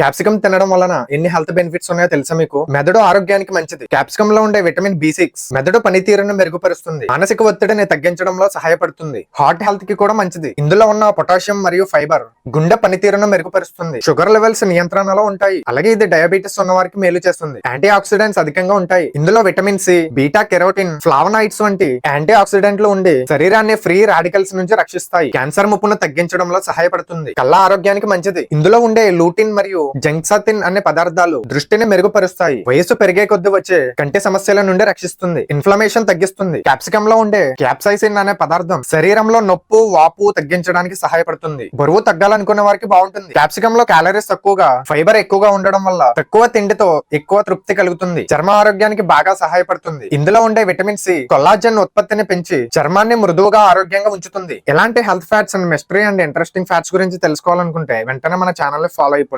Capsicum తినడం వలన ఎన్ని హెల్త్ బెనిఫిట్స్ ఉన్నాయో తెలుసా మీకు? మెదడు ఆరోగ్యానికి మంచిది. క్యాప్సికం లో ఉండే విటమిన్ బి సిక్స్ మెదడు పనితీరును మెరుగుపరుస్తుంది. మానసిక ఒత్తిడిని తగ్గించడంలో సహాయపడుతుంది. హార్ట్ హెల్త్కి కూడా మంచిది. ఇందులో ఉన్న పొటాషియం మరియు ఫైబర్ గుండె పనితీరును మెరుగుపరుస్తుంది. షుగర్ లెవెల్స్ నియంత్రణలో ఉంటాయి. అలాగే ఇది డయాబెటీస్ ఉన్న వారికి మేలు చేస్తుంది. యాంటీ ఆక్సిడెంట్స్ అధికంగా ఉంటాయి. ఇందులో vitamin C beta carotene flavonoids వంటి యాంటీ ఆక్సిడెంట్లు ఉండి శరీరాన్ని ఫ్రీ రాడికల్స్ నుంచి రక్షిస్తాయి. క్యాన్సర్ ముప్పును తగ్గించడంలో సహాయపడుతుంది. కళ్ళ ఆరోగ్యానికి మంచిది. ఇందులో ఉండే లూటిన్ మరియు జంక్సాతిన్ అనే పదార్థాలు దృష్టిని మెరుగుపరుస్తాయి. వయసు పెరిగే కొద్ది వచ్చే కంటి సమస్యల నుండి రక్షిస్తుంది. ఇన్ఫ్లమేషన్ తగ్గిస్తుంది. క్యాప్సికమ్లో ఉండే క్యాప్సైసిన్ అనే పదార్థం శరీరంలో నొప్పు వాపు తగ్గించడానికి సహాయపడుతుంది. బరువు తగ్గాలనుకునే వారికి బాగుంటుంది. క్యాప్సికమ్లో క్యాలరీస్ తక్కువగా ఫైబర్ ఎక్కువగా ఉండడం వల్ల తక్కువ తిండితో ఎక్కువ తృప్తి కలుగుతుంది. చర్మ ఆరోగ్యానికి బాగా సహాయపడుతుంది. ఇందులో ఉండే విటమిన్ సి కొల్లాజన్ ఉత్పత్తిని పెంచి చర్మాన్ని మృదువుగా ఆరోగ్యంగా ఉంచుతుంది. ఎలాంటి health facts and mystery and interesting facts గురించి తెలుసుకోవాలనుకుంటే వెంటనే మన ఛానల్ ఫాలో అయిపోండి